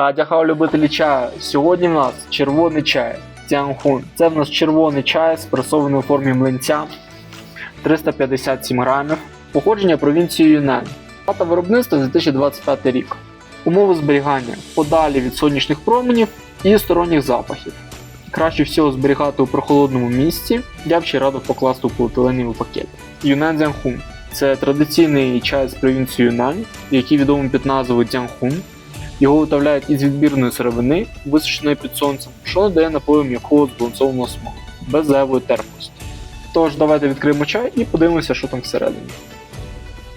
Та дяхав любителі чаю. Сьогодні в нас червоний чай. Тянгхун. Це в нас червоний чай, спресований у формі млинця. 357 грамів. Походження провінції Юнен. Дата виробництва 2025 рік. Умови зберігання подалі від сонячних променів і сторонніх запахів. Краще всього зберігати у прохолодному місці. Я б радив покласти у поліетиленовий пакет. Юнен Дзянхун це традиційний чай з провінції Юнань, який відомий під назвою Дзянхун. Його виготовляють із відбірної сировини, висушеної під сонцем, що надає напою м'якого збалансованого смаку, без зайвої терпкості. Тож давайте відкриємо чай і подивимося, що там всередині.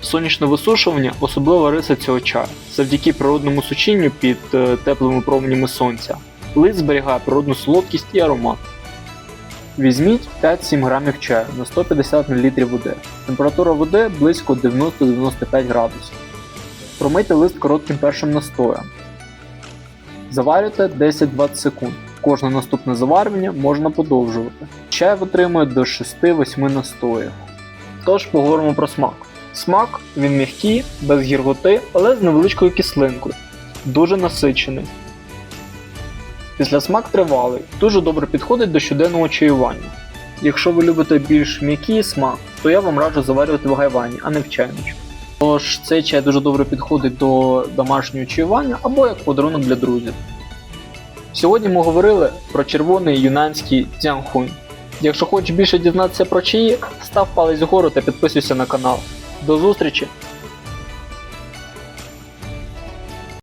Сонячне висушування особлива риса цього чаю. Завдяки природному сучінню під е, теплими променями сонця. Лист зберігає природну солодкість і аромат. Візьміть 5-7 грамів чаю на 150 мл води. Температура води близько 90-95 градусів. Промийте лист коротким першим настоєм. Заварюйте 10-20 секунд. Кожне наступне заварювання можна подовжувати. Чай витримує до 6-8 настоїв. Тож поговоримо про смак. Смак він м'який, без гірготи, але з невеличкою кислинкою. Дуже насичений. Після смак тривалий, дуже добре підходить до щоденного чаювання. Якщо ви любите більш м'який смак, то я вам раджу заварювати в гайвані, а не в чайничку. Тож цей чай дуже добре підходить до домашнього чаювання або як подарунок для друзів. Сьогодні ми говорили про червоний юнанський дзянхунь. Якщо хочеш більше дізнатися про чаї, став палець вгору та підписуйся на канал. До зустрічі!